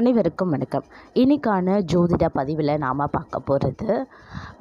அனைவருக்கும் வணக்கம். இன்னைக்கான ஜோதிட பதிவில் நாம் பார்க்க போகிறது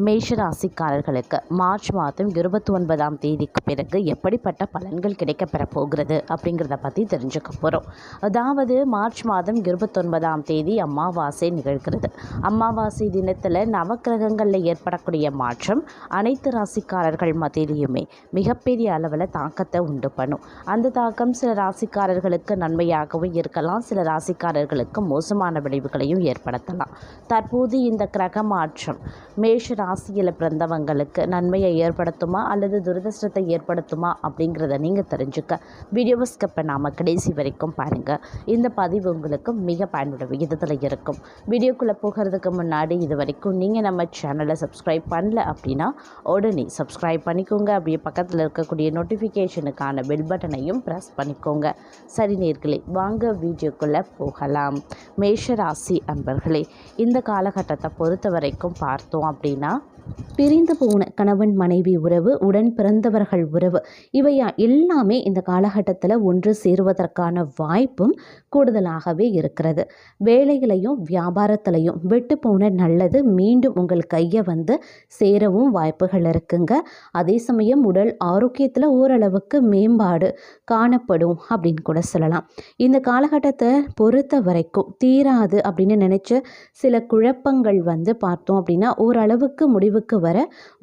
மேஷ ராசிக்காரர்களுக்கு. மார்ச் மாதம் இருபத்தி ஒன்பதாம் தேதிக்கு பிறகு எப்படிப்பட்ட பலன்கள் கிடைக்கப்பெற போகிறது அப்படிங்கிறத பற்றி தெரிஞ்சுக்க போகிறோம் அதாவது மார்ச் மாதம் இருபத்தொன்பதாம் தேதி அமாவாசை நிகழ்கிறது. அமாவாசை தினத்தில் நவக்கிரகங்களில் ஏற்படக்கூடிய மாற்றம் அனைத்து ராசிக்காரர்கள் மத்தியிலையுமே மிகப்பெரிய அளவில் தாக்கத்தை உண்டு பண்ணும். அந்த தாக்கம் சில ராசிக்காரர்களுக்கு நன்மையாகவும் இருக்கலாம் சில ராசிக்காரர்களுக்கு மோசமான விளைவுகளையும் ஏற்படுத்தலாம். தற்போது இந்த கிரக மாற்றம் மேஷ ராசியில் பிறந்தவங்களுக்கு நன்மையை ஏற்படுத்துமா அல்லது துரதிருஷ்டத்தை ஏற்படுத்துமா அப்படிங்கிறத நீங்கள் தெரிஞ்சுக்க. வீடியோவை ஸ்கிப் பண்ணாமல் கடைசி வரைக்கும் பாருங்கள் இந்த பதிவு உங்களுக்கு மிக பயனுள்ள விகிதத்தில் இருக்கும். வீடியோக்குள்ளே போகிறதுக்கு முன்னாடி இது வரைக்கும் நீங்கள் நம்ம சேனலை சப்ஸ்கிரைப் பண்ணல அப்படின்னா உடனே சப்ஸ்கிரைப் பண்ணிக்கோங்க. அப்படியே பக்கத்தில் இருக்கக்கூடிய நோட்டிஃபிகேஷனுக்கான பெல் பட்டனையும் ப்ரெஸ் பண்ணிக்கோங்க. சரி நேர்களே வாங்க வீடியோக்குள்ளே போகலாம். மேஷராசி அன்பர்களே இந்த காலகட்டத்தை பொறுத்த வரைக்கும் பார்த்தோம் அப்படின்னா பிரிந்து போன கணவன் மனைவி உறவு உடன் பிறந்தவர்கள் உறவு இவையா எல்லாமே இந்த காலகட்டத்தில் ஒன்று சேருவதற்கான வாய்ப்பும் கூடுதலாகவே இருக்கிறது. வேலைகளையும் வியாபாரத்திலையும் விட்டு போன நல்லது மீண்டும் உங்கள் கையை வந்து சேரவும் வாய்ப்புகள் இருக்குங்க. அதே சமயம் உடல் ஆரோக்கியத்தில் ஓரளவுக்கு மேம்பாடு காணப்படும் அப்படின்னு கூட சொல்லலாம். இந்த காலகட்டத்தை பொறுத்த வரைக்கும் தீராது அப்படின்னு நினச்ச சில குழப்பங்கள் வந்து பார்த்தோம் அப்படின்னா ஓரளவுக்கு முடிவுக்கு வர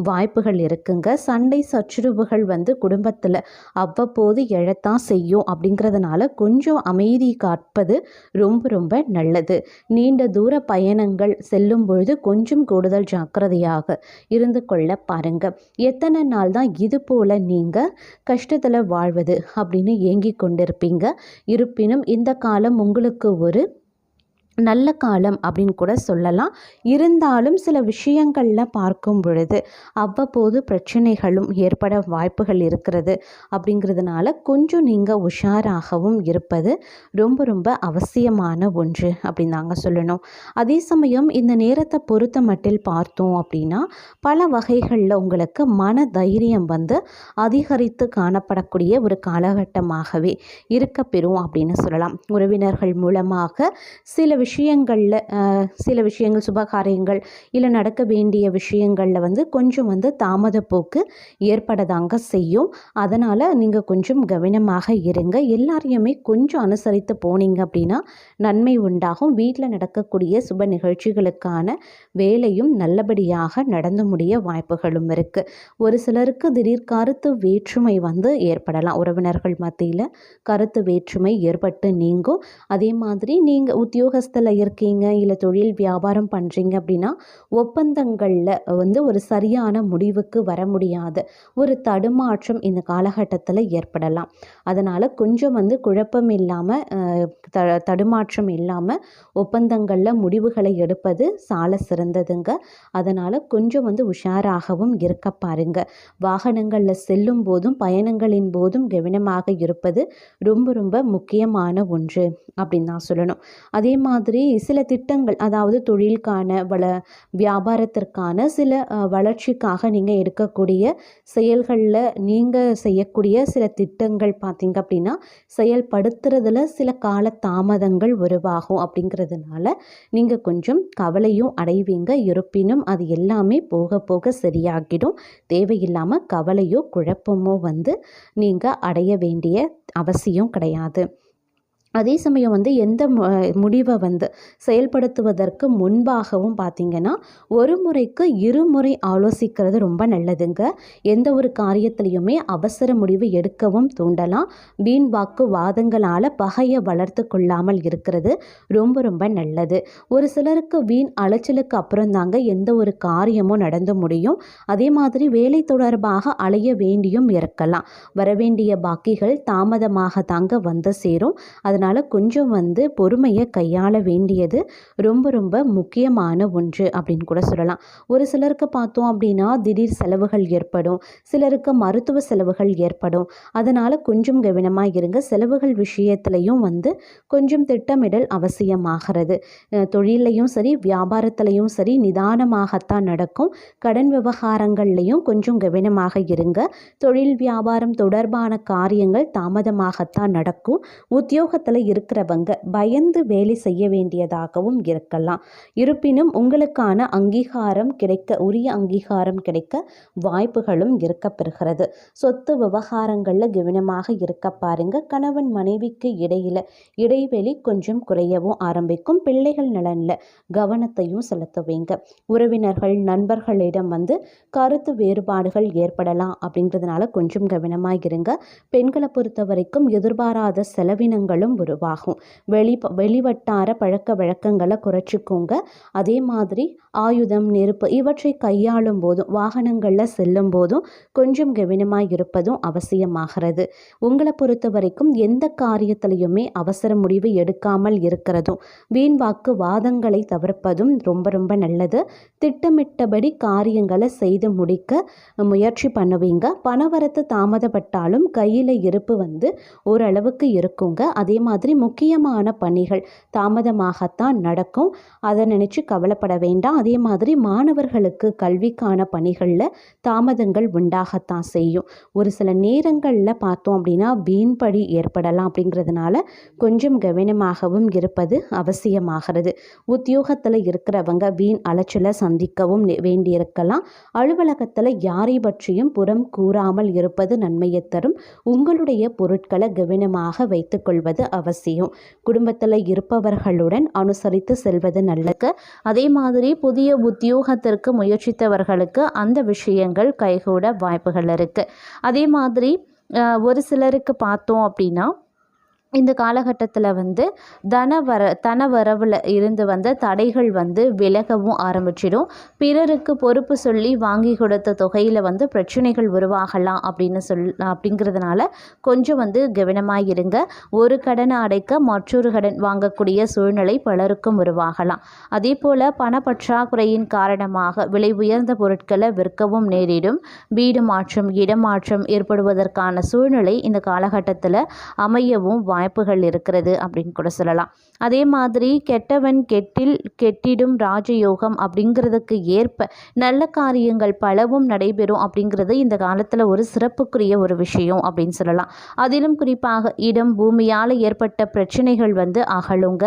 வாய்ப்புகள் இருக்குங்க. சண்டை சச்சுரவுகள் வந்து குடும்பத்தில் அவ்வப்போது எழத்தான் செய்யும். அப்படிங்கிறதுனால கொஞ்சம் அமைதி காப்பது ரொம்ப ரொம்ப நல்லது. நீண்ட தூர பயணங்கள் செல்லும் பொழுது கொஞ்சம் கூடுதல் ஜாக்கிரதையாக இருந்து கொள்ள பாருங்க. எத்தனை நாள் தான் இது போல் நீங்கள் கஷ்டத்தில் வாழ்வது அப்படின்னு ஏங்கி கொண்டிருப்பீங்க. இருப்பினும் இந்த காலம் உங்களுக்கு ஒரு நல்ல காலம் அப்படின்னு கூட சொல்லலாம். இருந்தாலும் சில விஷயங்களில் பார்க்கும் பொழுது அவ்வப்போது பிரச்சனைகளும் ஏற்பட வாய்ப்புகள் இருக்கிறது அப்படிங்கிறதுனால கொஞ்சம் நீங்கள் உஷாராகவும் இருப்பது ரொம்ப ரொம்ப அவசியமான ஒன்று அப்படின்னு தாங்க சொல்லணும். அதே சமயம் இந்த நேரத்தை பொறுத்த மட்டில் பார்த்தோம் அப்படின்னா பல வகைகளில் உங்களுக்கு மன தைரியம் வந்து அதிகரித்து காணப்படக்கூடிய ஒரு காலகட்டமாகவே இருக்க பெறும் அப்படின்னு சொல்லலாம். உறவினர்கள் மூலமாக சில விஷயம் விஷயங்களில் சில விஷயங்கள் சுபகாரியங்கள் இல்லை நடக்க வேண்டிய விஷயங்களில் வந்து கொஞ்சம் வந்து தாமதப்போக்கு ஏற்படதாங்க செய்யும். அதனால் நீங்கள் கொஞ்சம் கவனமாக இருங்க. எல்லாரையுமே கொஞ்சம் அனுசரித்து போனீங்க அப்படின்னா நன்மை உண்டாகும். வீட்டில் நடக்கக்கூடிய சுப நிகழ்ச்சிகளுக்கான வேலையும் நல்லபடியாக நடந்து முடிய வாய்ப்புகளும் இருக்குது ஒரு சிலருக்கு திடீர் கருத்து வேற்றுமை வந்து ஏற்படலாம். உறவினர்கள் மத்தியில் கருத்து வேற்றுமை ஏற்பட்டு நீங்கும். அதே மாதிரி நீங்கள் உத்தியோகஸ்தல இருக்கீங்க இல்லை தொழில் வியாபாரம் பண்ணுறீங்க அப்படின்னா ஒப்பந்தங்களில் வந்து ஒரு சரியான முடிவுக்கு வர முடியாது. ஒரு தடுமாற்றம் இந்த காலகட்டத்தில் ஏற்படலாம். அதனால் கொஞ்சம் வந்து குழப்பம் இல்லாமல் த தடுமாற்றம் இல்லாமல் ஒப்பந்தங்களில் முடிவுகளை எடுப்பது சால சிறந்ததுங்க. அதனால் கொஞ்சம் வந்து உஷாராகவும் இருக்க பாருங்க. வாகனங்களில் செல்லும் போதும் பயணங்களின் போதும் கவனமாக இருப்பது ரொம்ப ரொம்ப முக்கியமான ஒன்று அப்படின்னு தான் சொல்லணும். அதே மாதிரி சில திட்டங்கள் அதாவது தொழிலுக்கான வள வியாபாரத்திற்கான சில வளர்ச்சிக்காக நீங்கள் எடுக்கக்கூடிய செயல்களில் நீங்கள் செய்யக்கூடிய சில திட்டங்கள் பார்த்தீங்க அப்படின்னா செயல்படுத்துறதுல சில கால தாமதங்கள் உருவாகும் அப்படிங்கிறதுனால நீங்கள் கொஞ்சம் கவலையும் அடைவீங்க. இருப்பினும் அது எல்லாமே போக போக சரியாகிடும். தேவையில்லாமல் கவலையோ குழப்பமோ வந்து நீங்கள் அடைய வேண்டிய அவசியம் கிடையாது. அதே சமயம் வந்து எந்த மு- முடிவை வந்து செயல்படுத்துவதற்கு முன்பாகவும் பார்த்தீங்கன்னா ஒரு முறைக்கு இருமுறை ஆலோசிக்கிறது ரொம்ப நல்லதுங்க. எந்த ஒரு காரியத்திலையுமே அவசர முடிவு எடுக்கவும் தூண்டலாம். வீண் வாக்கு வாதங்களால் பகையை வளர்த்து கொள்ளாமல் இருக்கிறது ரொம்ப ரொம்ப நல்லது. ஒரு சிலருக்கு வீண் அலைச்சலுக்கு அப்புறம் தாங்க எந்த ஒரு காரியமும் நடந்து முடியும். அதே மாதிரி வேலை தொடர்பாக அலைய வேண்டியும் இருக்கலாம். வரவேண்டிய பாக்கிகள் தாமதமாக தாங்க வந்து சேரும். அதனால் கொஞ்சம் வந்து பொறுமையை கையாள வேண்டியது ரொம்ப ரொம்ப முக்கியமான ஒன்று அப்படின்னு கூட சொல்லலாம். ஒரு சிலருக்கு பார்த்தோம் அப்படின்னா திடீர் செலவுகள் ஏற்படும். சிலருக்கு மருத்துவ செலவுகள் ஏற்படும். அதனால் கொஞ்சம் கவனமாக இருங்க. செலவுகள் விஷயத்துலையும் வந்து கொஞ்சம் திட்டமிடல் அவசியமாகிறது. தொழிலையும் சரி வியாபாரத்துலையும் சரி நிதானமாகத்தான் நடக்கும். கடன் விவகாரங்கள்லையும் கொஞ்சம் கவனமாக இருங்க. தொழில் வியாபாரம் தொடர்பான காரியங்கள் தாமதமாகத்தான் நடக்கும். உத்தியோகத்தில் இடத்துல இருக்கிறவங்க பயந்து வேலை செய்ய வேண்டியதாகவும் இருக்கலாம். இருப்பினும் உங்களுக்கான அங்கீகாரம் கிடைக்க உரிய அங்கீகாரம் கிடைக்க வாய்ப்புகளும் இருக்க பெறுகிறது சொத்து விவகாரங்களில் கவனமாக இருக்க பாருங்க. கணவன் மனைவிக்கு இடையில இடைவெளி கொஞ்சம் குறையவும் ஆரம்பிக்கும். பிள்ளைகள் நலனில் கவனத்தையும் செலுத்துவீங்க. உறவினர்கள் நண்பர்களிடம் வந்து கருத்து வேறுபாடுகள் ஏற்படலாம் அப்படிங்கிறதுனால கொஞ்சம் கவனமாக இருங்க. பெண்களை பொறுத்த வரைக்கும் எதிர்பாராத செலவினங்களும் உருவாகும். வெளி வெளிவட்டார பழக்க வழக்கங்களை குறைச்சிக்கோங்க. அதே மாதிரி ஆயுதம் நெருப்பு இவற்றை கையாளும் போதும் வாகனங்களில் செல்லும் போதும் கொஞ்சம் கவனமாக இருப்பதும் அவசியமாகிறது. உங்களை பொறுத்த வரைக்கும் எந்த காரியத்திலையுமே அவசர முடிவு எடுக்காமல் இருக்கிறதும் வீண் வாக்கு வாதங்களை தவிர்ப்பதும் ரொம்ப ரொம்ப நல்லது. திட்டமிட்டபடி காரியங்களை செய்து முடிக்க முயற்சி பண்ணுவீங்க. பணவரத்து தாமதப்பட்டாலும் கையில் இருப்பு வந்து ஓரளவுக்கு இருக்குங்க. அதே மாதிரி முக்கியமான பணிகள் தாமதமாகத்தான் நடக்கும். அதை நினச்சி கவலைப்பட வேண்டாம். அதே மாதிரி மாணவர்களுக்கு கல்விக்கான பணிகளில் தாமதங்கள் உண்டாகத்தான் செய்யும். ஒரு சில நேரங்களில் பார்த்தோம் அப்படின்னா வீண்படி ஏற்படலாம் அப்படிங்கிறதுனால கொஞ்சம் கவனமாகவும் இருப்பது அவசியமாகிறது. உத்தியோகத்தில் இருக்கிறவங்க வீண் அலைச்சலை சந்திக்கவும் வேண்டியிருக்கலாம். அலுவலகத்தில் யாரை பற்றியும் புறம் கூறாமல் இருப்பது நன்மையை தரும். உங்களுடைய பொருட்களை கவனமாக வைத்துக்கொள்வது அவசியம். குடும்பத்தில் இருப்பவர்களுடன் அனுசரித்து செல்வது நல்லது. அதே மாதிரி புதிய உத்தியோகத்திற்கு முயற்சித்தவர்களுக்கு அந்த விஷயங்கள் கைகூட வாய்ப்புகள் இருக்குது அதே மாதிரி ஒரு சிலருக்கு பார்த்தோம் அப்படின்னா இந்த காலகட்டத்தில் வந்து தன வர தன வரவில் இருந்து வந்த தடைகள் வந்து விலகவும் ஆரம்பிச்சிடும். பிறருக்கு பொறுப்பு சொல்லி வாங்கி கொடுத்த தொகையில் வந்து பிரச்சனைகள் உருவாகலாம் அப்படின்னு சொல் அப்படிங்கிறதுனால கொஞ்சம் வந்து கவனமாக இருங்க ஒரு கடனை அடைக்க மற்றொரு கடன் வாங்கக்கூடிய சூழ்நிலை பலருக்கும் உருவாகலாம். அதே போல் பணப்பற்றாக்குறையின் காரணமாக விலை உயர்ந்த பொருட்களை விற்கவும் நேரிடும். வீடு மாற்றம் இடமாற்றம் ஏற்படுவதற்கான சூழ்நிலை இந்த காலகட்டத்தில் அமையவும் வாய்ப்புகள் இருக்கிறது அப்படின்னு கூட சொல்லலாம். அதே மாதிரி கெட்டவன் கெட்டில் கெட்டிடும் ராஜயோகம் அப்படிங்கிறதுக்கு ஏற்ப நல்ல காரியங்கள் பலவும் நடைபெறும் அப்படிங்கிறது இந்த காலத்தில் ஒரு சிறப்புக்குரிய ஒரு விஷயம் அப்படின்னு சொல்லலாம். அதிலும் குறிப்பாக இடம் பூமியால் ஏற்பட்ட பிரச்சனைகள் வந்து அகலுங்க.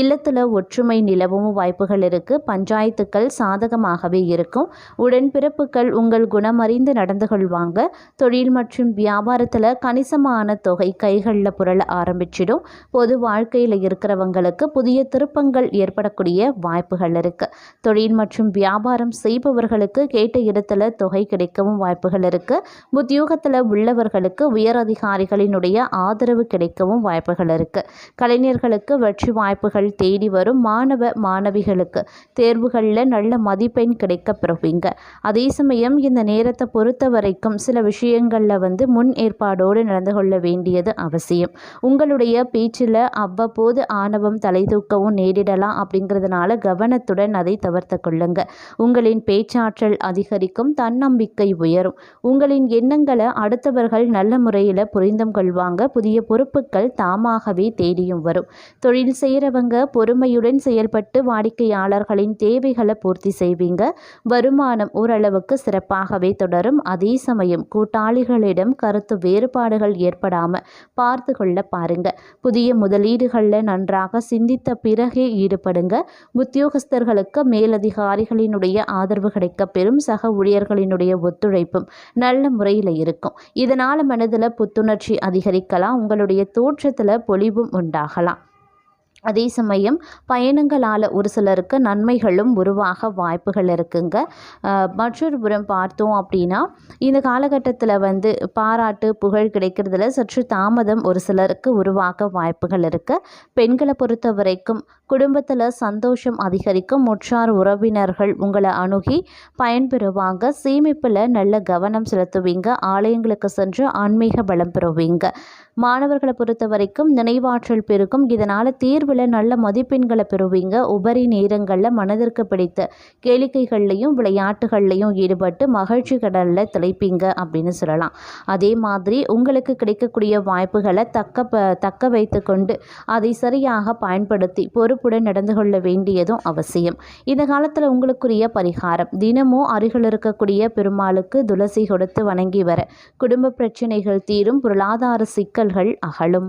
இல்லத்தில் ஒற்றுமை நிலவும் வாய்ப்புகள் இருக்குது பஞ்சாயத்துக்கள் சாதகமாகவே இருக்கும். உடன்பிறப்புகள் உங்கள் குணமறிந்து நடந்து கொள்வாங்க. தொழில் மற்றும் வியாபாரத்தில் கணிசமான தொகை கைகளில் புரள ஆரம்பிச்சிடும். பொது வாழ்க்கையில் இருக்கிறவங்களுக்கு புதிய திருப்பங்கள் ஏற்படக்கூடிய வாய்ப்புகள் இருக்குது தொழில் மற்றும் வியாபாரம் செய்பவர்களுக்கு கேட்ட இடத்துல தொகை கிடைக்கவும் வாய்ப்புகள் இருக்குது உத்தியோகத்தில் உள்ளவர்களுக்கு உயர் அதிகாரிகளினுடைய ஆதரவு கிடைக்கவும் வாய்ப்புகள் இருக்குது கலைஞர்களுக்கு வெற்றி வாய்ப்புகள் தேடி வரும் மாணவ மாணவிகளுக்கு தேர்வுகளில் நல்ல மதிப்பெண் கிடைக்க பெறுவீங்க அதே சமயம் இந்த நேரத்தை பொறுத்த வரைக்கும் சில விஷயங்களில் வந்து முன் ஏற்பாடோடு நடந்து கொள்ள வேண்டியது அவசியம். உங்கள் உங்களுடைய பேச்சில் அவ்வப்போது ஆணவம் தலை தூக்கவும் நேரிடலாம் அப்படிங்கிறதுனால கவனத்துடன் அதை தவிர்த்து கொள்ளுங்க. உங்களின் பேச்சாற்றல் அதிகரிக்கும் தன்னம்பிக்கை உயரும். உங்களின் எண்ணங்களை அடுத்தவர்கள் நல்ல முறையில் புரிந்தும் கொள்வாங்க. புதிய பொறுப்புகள் தாமாகவே தேடியும் வரும். தொழில் செய்கிறவங்க பொறுமையுடன் செயல்பட்டு வாடிக்கையாளர்களின் தேவைகளை பூர்த்தி செய்வீங்க. வருமானம் ஓரளவுக்கு சிறப்பாகவே தொடரும். அதே சமயம் கூட்டாளிகளிடம் கருத்து வேறுபாடுகள் ஏற்படாமல் பார்த்து கொள்ள பாருங்க புதிய முதலீடுகளில் நன்றாக சிந்தித்த பிறகே ஈடுபடுங்க. உத்தியோகஸ்தர்களுக்கு மேலதிகாரிகளினுடைய ஆதரவு கிடைக்க பெறும். சக ஊழியர்களினுடைய ஒத்துழைப்பும் நல்ல முறையில் இருக்கும். இதனால் மனதில் புத்துணர்ச்சி அதிகரிக்கலாம். உங்களுடைய தோற்றத்தில் பொலிவும் உண்டாகலாம். அதே சமயம் பயணங்களால் ஒரு சிலருக்கு நன்மைகளும் உருவாக வாய்ப்புகள் இருக்குங்க. மற்றொரு புறம் பார்த்தோம் அப்படின்னா இந்த காலகட்டத்தில் வந்து பாராட்டு புகழ் கிடைக்கிறதுல சற்று தாமதம் ஒரு சிலருக்கு உருவாக வாய்ப்புகள் இருக்குது பெண்களை பொறுத்த வரைக்கும் குடும்பத்தில் சந்தோஷம் அதிகரிக்கும். முற்றார் உறவினர்கள் உங்களை அணுகி பயன்பெறுவாங்க. சேமிப்பில் நல்ல கவனம் செலுத்துவீங்க. ஆலயங்களுக்கு சென்று ஆன்மீக பலம் பெறுவீங்க. மாணவர்களை பொறுத்த வரைக்கும் நினைவாற்றல் பெருக்கும் இதனால் தேர்வில் நல்ல மதிப்பெண்களை பெறுவீங்க. உபரி நேரங்களில் மனதிற்கு பிடித்த கேளிக்கைகள்லையும் விளையாட்டுகள்லையும் ஈடுபட்டு மகிழ்ச்சி கடலில் திளைப்பீங்க அப்படின்னு சொல்லலாம். அதே மாதிரி உங்களுக்கு கிடைக்கக்கூடிய வாய்ப்புகளை தக்க ப தக்க வைத்து கொண்டு அதை சரியாக பயன்படுத்தி பொறுப்புடன் நடந்து கொள்ள வேண்டியதும் அவசியம். இந்த காலத்தில் உங்களுக்குரிய பரிகாரம் தினமும் அருகில் இருக்கக்கூடிய பெருமாளுக்கு துளசி கொடுத்து வணங்கி வர குடும்ப பிரச்சனைகள் தீரும் பொருளாதார சிக்கல்கள் அகலும்.